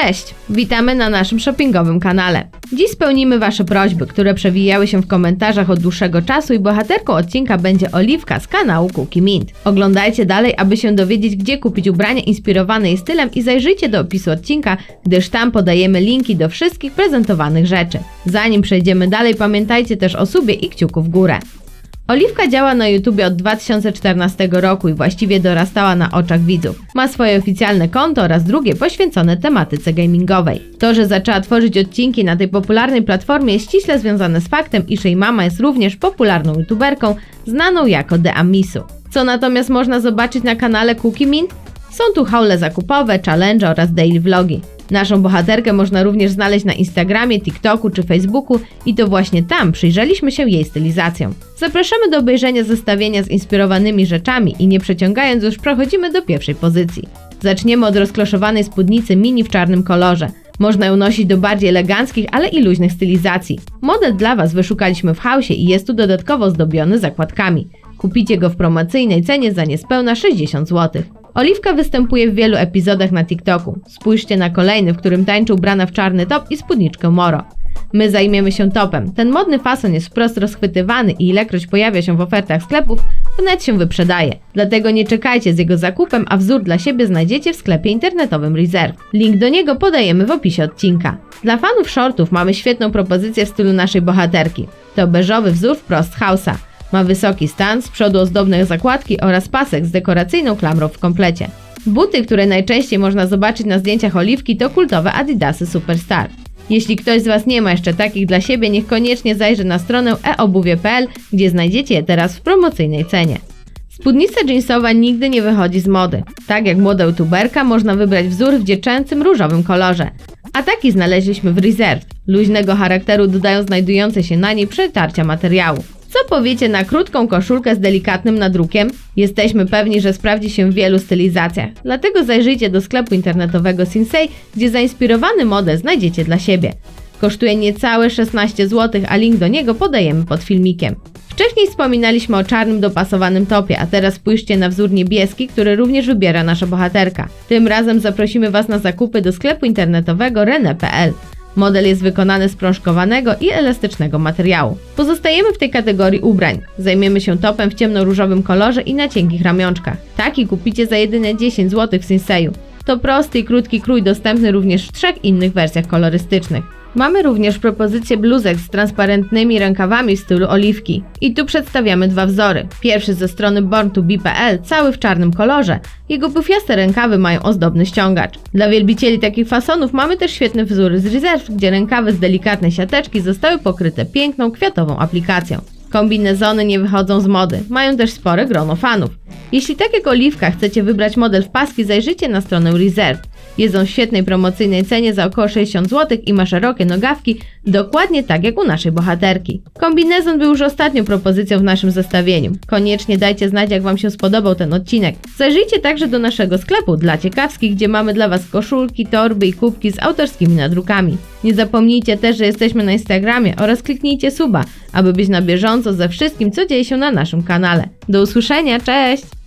Cześć! Witamy na naszym shoppingowym kanale. Dziś spełnimy Wasze prośby, które przewijały się w komentarzach od dłuższego czasu i bohaterką odcinka będzie Oliwka z kanału Cookie Mint. Oglądajcie dalej, aby się dowiedzieć, gdzie kupić ubrania inspirowane jej stylem i zajrzyjcie do opisu odcinka, gdyż tam podajemy linki do wszystkich prezentowanych rzeczy. Zanim przejdziemy dalej, pamiętajcie też o subie i kciuku w górę. Oliwka działa na YouTubie od 2014 roku i właściwie dorastała na oczach widzów. Ma swoje oficjalne konto oraz drugie poświęcone tematyce gamingowej. To, że zaczęła tworzyć odcinki na tej popularnej platformie jest ściśle związane z faktem, iż jej mama jest również popularną youtuberką znaną jako The Amisu. Co natomiast można zobaczyć na kanale Cookie Mint? Są tu haule zakupowe, challenge oraz daily vlogi. Naszą bohaterkę można również znaleźć na Instagramie, TikToku czy Facebooku i to właśnie tam przyjrzeliśmy się jej stylizacjom. Zapraszamy do obejrzenia zestawienia z inspirowanymi rzeczami i nie przeciągając już przechodzimy do pierwszej pozycji. Zaczniemy od rozkloszowanej spódnicy mini w czarnym kolorze. Można ją nosić do bardziej eleganckich, ale i luźnych stylizacji. Model dla Was wyszukaliśmy w hausie i jest tu dodatkowo zdobiony zakładkami. Kupicie go w promocyjnej cenie za niespełna 60 zł. Oliwka występuje w wielu epizodach na TikToku. Spójrzcie na kolejny, w którym tańczy ubrana w czarny top i spódniczkę Moro. My zajmiemy się topem. Ten modny fason jest wprost rozchwytywany i ilekroć pojawia się w ofertach sklepów, wnet się wyprzedaje. Dlatego nie czekajcie z jego zakupem, a wzór dla siebie znajdziecie w sklepie internetowym Reserve. Link do niego podajemy w opisie odcinka. Dla fanów shortów mamy świetną propozycję w stylu naszej bohaterki. To beżowy wzór wprost z House'a. Ma wysoki stan, z przodu ozdobne zakładki oraz pasek z dekoracyjną klamrą w komplecie. Buty, które najczęściej można zobaczyć na zdjęciach Oliwki to kultowe Adidasy Superstar. Jeśli ktoś z Was nie ma jeszcze takich dla siebie, niech koniecznie zajrzy na stronę eobuwie.pl, gdzie znajdziecie je teraz w promocyjnej cenie. Spódnica jeansowa nigdy nie wychodzi z mody. Tak jak młoda youtuberka, można wybrać wzór w dziecięcym różowym kolorze. A taki znaleźliśmy w Reserve. Luźnego charakteru dodają znajdujące się na niej przetarcia materiału. Co powiecie na krótką koszulkę z delikatnym nadrukiem? Jesteśmy pewni, że sprawdzi się w wielu stylizacjach. Dlatego zajrzyjcie do sklepu internetowego Sinsei, gdzie zainspirowany model znajdziecie dla siebie. Kosztuje niecałe 16 zł, a link do niego podajemy pod filmikiem. Wcześniej wspominaliśmy o czarnym dopasowanym topie, a teraz spójrzcie na wzór niebieski, który również wybiera nasza bohaterka. Tym razem zaprosimy Was na zakupy do sklepu internetowego rene.pl. Model jest wykonany z prążkowanego i elastycznego materiału. Pozostajemy w tej kategorii ubrań. Zajmiemy się topem w ciemno-różowym kolorze i na cienkich ramionczkach. Taki kupicie za jedyne 10 zł w Sinseju. To prosty i krótki krój dostępny również w trzech innych wersjach kolorystycznych. Mamy również propozycję bluzek z transparentnymi rękawami w stylu oliwki. I tu przedstawiamy dwa wzory. Pierwszy ze strony born2be.pl, cały w czarnym kolorze. Jego bufiaste rękawy mają ozdobny ściągacz. Dla wielbicieli takich fasonów mamy też świetne wzory z Reserve, gdzie rękawy z delikatnej siateczki zostały pokryte piękną kwiatową aplikacją. Kombinezony nie wychodzą z mody, mają też spore grono fanów. Jeśli tak jak Oliwka chcecie wybrać model w paski, zajrzyjcie na stronę Reserve. On w świetnej promocyjnej cenie za około 60 zł i ma szerokie nogawki, dokładnie tak jak u naszej bohaterki. Kombinezon był już ostatnią propozycją w naszym zestawieniu. Koniecznie dajcie znać, jak Wam się spodobał ten odcinek. Zajrzyjcie także do naszego sklepu dla ciekawskich, gdzie mamy dla Was koszulki, torby i kubki z autorskimi nadrukami. Nie zapomnijcie też, że jesteśmy na Instagramie oraz kliknijcie suba, aby być na bieżąco ze wszystkim, co dzieje się na naszym kanale. Do usłyszenia, cześć!